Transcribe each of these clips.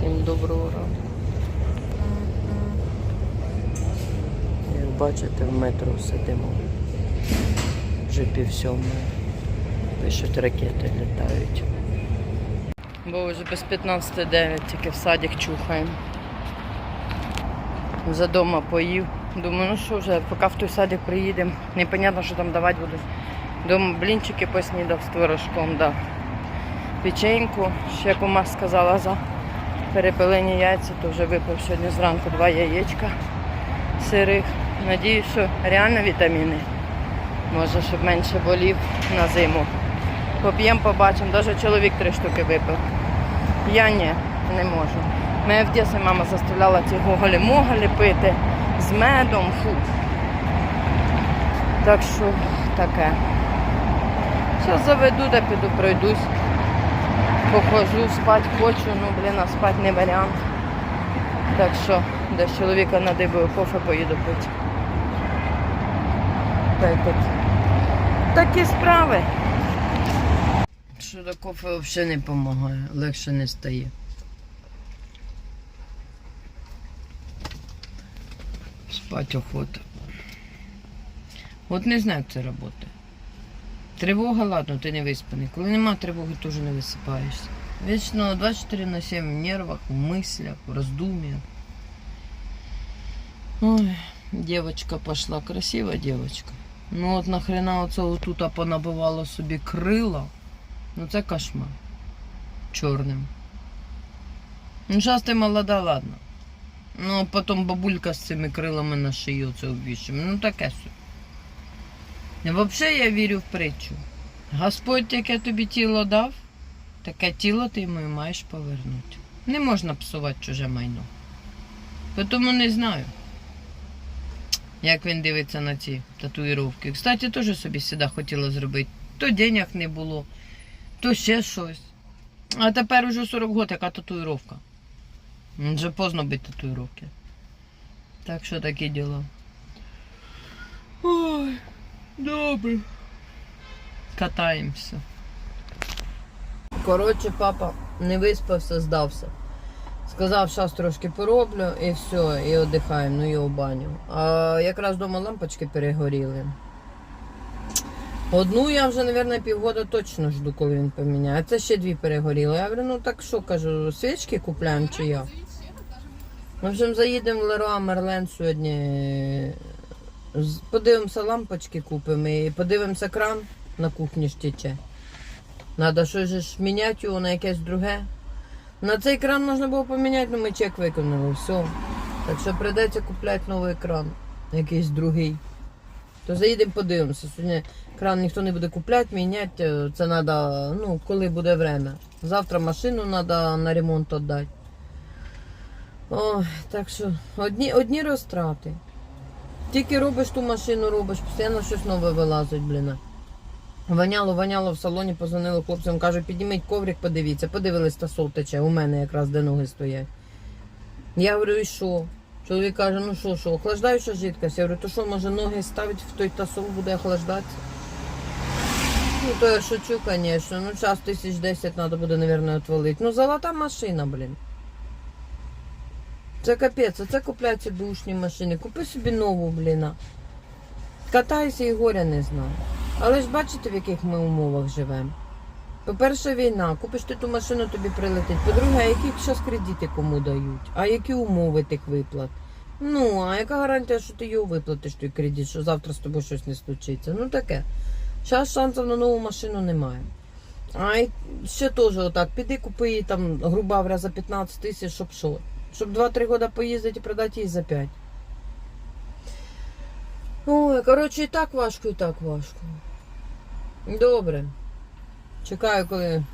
Всім доброго ранку. Як бачите, в метро сидимо. Вже пів сьомої. Пишуть, ракети літають. Бо вже без 15.09 тільки в садик чухаємо. За дома поїв. Думаю, ну що вже, поки в той садик приїдемо. Непонятно, що там давати будуть. Дома блінчики поснідав з творожком, да. Печеньку, ще кума сказала за перепилені яйця, то вже випив сьогодні зранку два яєчка сирих. Надіюсь, що реально вітаміни. Може, щоб менше болів на зиму. Поп'ємо, побачимо. Навіть чоловік три штуки випив. Я ні, не можу. Мене в дітстві мама заставляла ці гоголі-моголі пити з медом. Фу. Так що таке. Зараз заведу та піду пройдусь. Похожу, спать хочу, ну блін, а спать не варіант. Так що десь чоловіка надибую кофе поїду пити. Так от. Такі справи. Що до кофе взагалі не допомагає, легше не стає. Спать охота. От не знаю, як це працює. Тривога, ладно, ти не виспаний. Коли нема тривоги, теж не висипаєшся. Вічно 24 на 7 в нервах, в мислях, в роздум'ях. Ой, девочка пошла, красива девочка. Ну от нахрена оце отут понабивало собі крила. Ну це кошмар. Чорним. Ну, зараз ти молода, ладно. Ну, а потім бабулька з цими крилами на шиї оце обвішує. Ну таке собі. Взагалі я вірю в притчу. Господь, яке тобі тіло дав, таке тіло ти йому і маєш повернути. Не можна псувати чуже майно. Тому не знаю, як він дивиться на ці татуїровки. Кстати, теж собі сюди хотіла зробити. То денег не було, то ще щось. А тепер уже 40 років, яка татуїровка. Вже поздно бити татуїровки. Так що такі діла. Ой. Добре. Катаємося. Коротше, папа не виспався, здався. Сказав, зараз трошки пороблю і все, і віддихаємо, ну його баню. А якраз вдома лампочки перегоріли. Одну я вже, мабуть, півгода точно жду, коли він поміняє. А це ще дві перегоріли. Я говорю, ну так що кажу, свічки купляємо чи як? В общем, заїдемо в Леруа Мерлен сьогодні. Подивимося лампочки купимо і подивимося кран на кухні ж тече. Надо щось ж міняти його на якесь друге. На цей кран можна було поміняти, але ми чек виконали, все. Так що прийдеться купляти новий кран, якийсь другий. То заїдемо подивимося. Сьогодні кран ніхто не буде купляти, міняти. Це треба, ну, коли буде время. Завтра машину треба на ремонт віддати. Ой, так що одні, одні розтрати. Тільки робиш ту машину, робиш, постійно щось нове вилазить, блін. Воняло, воняло в салоні, позвонили хлопцям, каже, підніміть коврик, подивіться. Подивились, та сол тече, у мене якраз де ноги стоять. Я говорю, і що? Чоловік каже, ну що, що, охлаждаюча жидкость. Я говорю, то що, може ноги ставити в той тасол буде охлаждатися? Ну, то я шучу, звісно. Ну, час тисяч десять треба буде, мабуть, відвалити. Ну, золота машина, блін. Це капець, це купляться бушні машини. Купи собі нову, блін. Катайся і горя не знаю. Але ж бачите, в яких ми умовах живемо. По-перше, війна, купиш ти ту машину, тобі прилетить. По-друге, які зараз кредити кому дають? А які умови тих виплат? Ну, а яка гарантія, що ти його виплатиш, той кредит, що завтра з тобою щось не случиться? Ну таке. Зараз шансів на нову машину немає. А ще теж отак, піди купи там, грубо говоря, за 15 тисяч, щоб що? Щоб 2-3 роки поїздити і продати її за 5. Ой, коротше, і так важко, і так важко. Добре. Чекаю, коли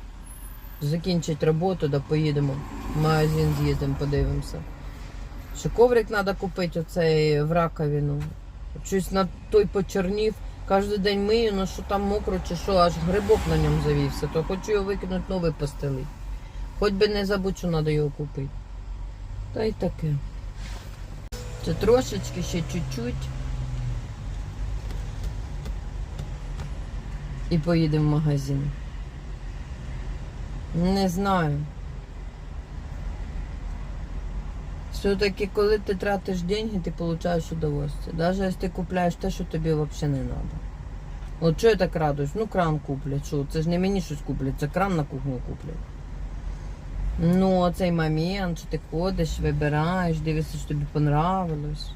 закінчить роботу, да поїдемо. В магазин з'їдемо, подивимося. Ще коврик треба купити оцей в раковину. Щось на той почорнів. Кожен день мию, ну що там мокро чи що, аж грибок на ньому завівся, то хочу його викинути новий постелити. Хоч би не забудь, що треба його купити. Та й таке. Це трошечки ще чуть-чуть. І поїдемо в магазин. Не знаю. Все-таки, коли ти тратиш деньги, ти получаєш удовольствие. Навіть якщо ти купляєш те, що тобі взагалі не треба. От чого я так радуюсь? Ну, кран куплять. Що? Це ж не мені щось куплять, це кран на кухню куплять. Ну, оцей момент, що ти ходиш, вибираєш, дивишся, що тобі понравилось.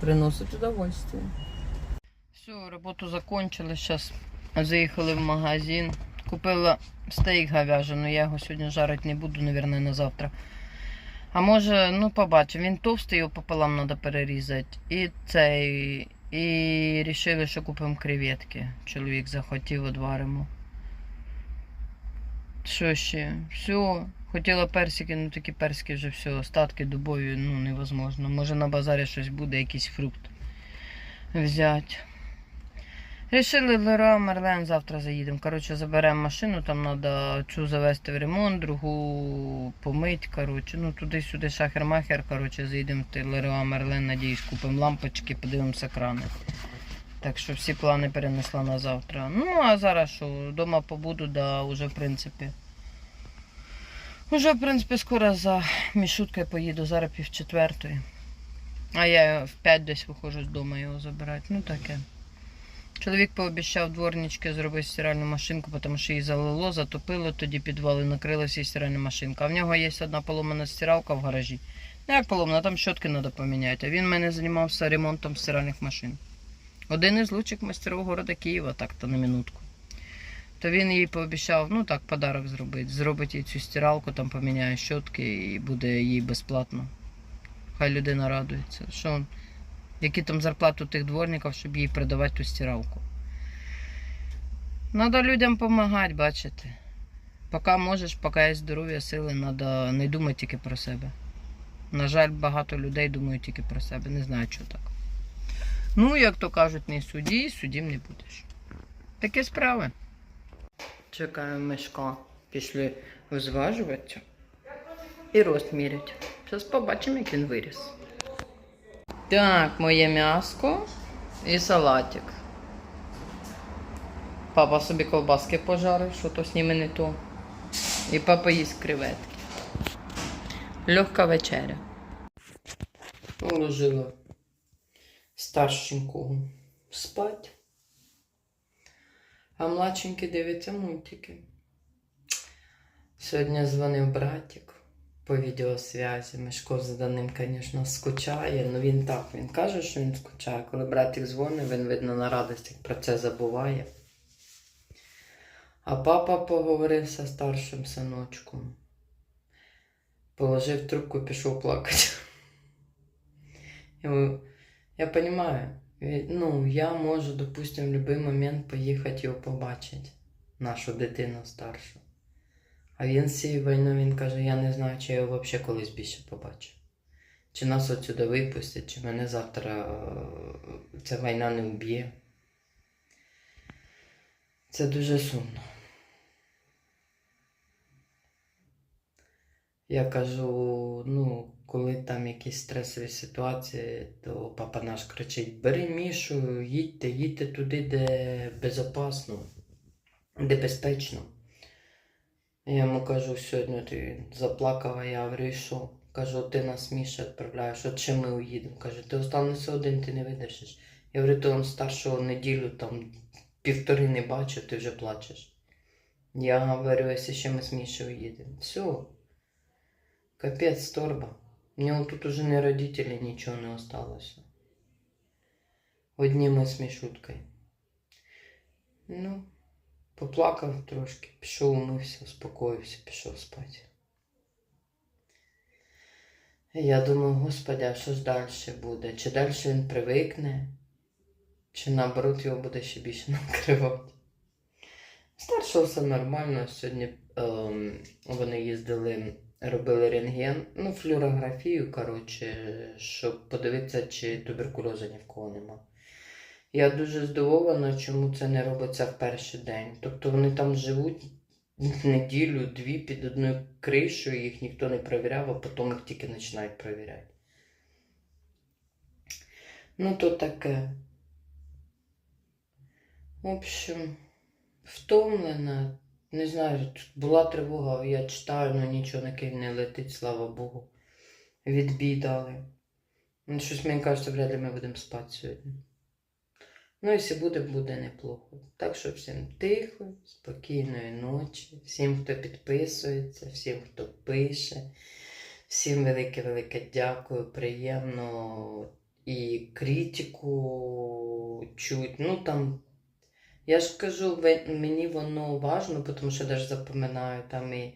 Приносить удовольствие. Все, роботу закончили. Зараз заїхали в магазин. Купила стейк говяжий, я його сьогодні жарити не буду, мабуть, на завтра. А може, ну побачимо, він товстий, його пополам треба перерізати. І цей. І вирішили, що купимо креветки. Чоловік захотів, одваримо. Що ще? Все. Хотіла персики, ну такі персики вже все, остатки дубові, ну невозможно. Може на базарі щось буде, якийсь фрукт взяти. Рішили Леруа Мерлен, завтра заїдемо. Коротше, заберемо машину, там треба цю завести в ремонт, другу помить. Коротше. Ну туди-сюди шахер-махер. Коротше, заїдемо в Леруа Мерлен, надіюсь, купимо лампочки, подивимося крани. Так що всі плани перенесла на завтра. Ну, а зараз що, вдома побуду, да, уже в принципі. Уже, в принципі, скоро за мішуткою поїду, зараз пів четвертої. А я в п'ять десь виходжу з дому його забирати. Ну таке. Чоловік пообіцяв дворнички зробити стиральну машинку, тому що її залило, затопило, тоді підвали, накрилася і стиральна машинка. А в нього є одна поломана стиралка в гаражі. Ну як поломана, там щотки треба поміняти. А він мене займався ремонтом стиральних машин. Один із лучших майстерів города Києва, так то на минутку. То він їй пообіцяв, ну так, подарок зробити. Зробить їй цю стиралку, там поміняє щотки і буде їй безплатно. Хай людина радується. Що які там зарплату тих дворників, щоб їй продавати ту стиралку. Надо людям допомагати, бачите. Поки можеш, поки є здоров'я, сили, треба не думати тільки про себе. На жаль, багато людей думають тільки про себе. Не знаю, що так. Ну, як то кажуть, не судді, суддім не будеш. Такі справи. Чекаю мешка. Пішли зважуватися і рост мірять. Зараз побачимо, як він виріс. Так, моє м'яско і салатик. Папа собі ковбаски пожарив, що то з ними не то. І папа їсть креветки. Легка вечеря. Уложила старшенького спать. А младшенький дивиться мультики. Сьогодні дзвонив братик по відеосвязі. Мишко за ним, звісно, скучає. Ну він так, він каже, що він скучає. Коли братик дзвонить, він, видно, на радості про це забуває. А папа поговорив зі старшим синочком. Положив трубку, пішов плакати. Я розумію, ну, я можу, допустим, в будь-який момент поїхати його побачити, нашу дитину старшу. А він з цією війною він каже, я не знаю, чи я його взагалі колись більше побачу. Чи нас отсюди випустять, чи мене завтра е, ця війна не вб'є. Це дуже сумно. Я кажу, ну, коли там якісь стресові ситуації, то папа наш кричить: бери Мішу, їдьте, їдьте туди, де безпечно, де безпечно. Я йому кажу, сьогодні ти заплакав, а я говорю, «І що? Кажу, ти нас Міша відправляєш, от чи ми уїдемо? Каже, ти останешся один, ти не видержиш. Я говорю, то он старшого неділю там півтори не бачу, ти вже плачеш. Я говорю, якщо ще ми з Мішою уїдемо. Все. Капець, торба. У нього тут уже не родителі, нічого не осталося. Одні ми з. Ну, поплакав трошки, пішов умився, успокоївся, пішов спати. Я думаю, господи, а що ж далі буде? Чи далі він привикне, чи наоборот його буде ще більше накривати? Старшого все нормально. Сьогодні ем, вони їздили, робили рентген, ну, флюорографію, коротше, щоб подивитися, чи туберкульозу ні в кого нема. Я дуже здивована, чому це не робиться в перший день. Тобто вони там живуть неділю, дві під одною кришею, їх ніхто не перевіряв, а потім їх тільки починають перевіряти. Ну, то таке. В общем, втомлена. Не знаю, була тривога, я читаю, але нічого не не летить, слава Богу. відбій дали. Щось мені кажеться, вряд ли ми будемо спати сьогодні. Ну, якщо буде, буде неплохо. Так що всім тихо, спокійної ночі, всім, хто підписується, всім, хто пише, всім велике-велике дякую, приємно і критику чуть. Ну там, я ж кажу, мені воно важно, тому що я навіть запам'ятаю там і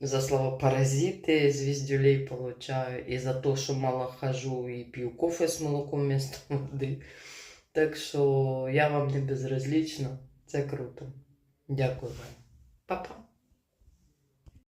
за слово паразити звіздюлей получаю, і за те, що мало хожу і п'ю кофе з молоком місто води. Так що я вам не безразлічна. Це круто. Дякую вам. Па-па.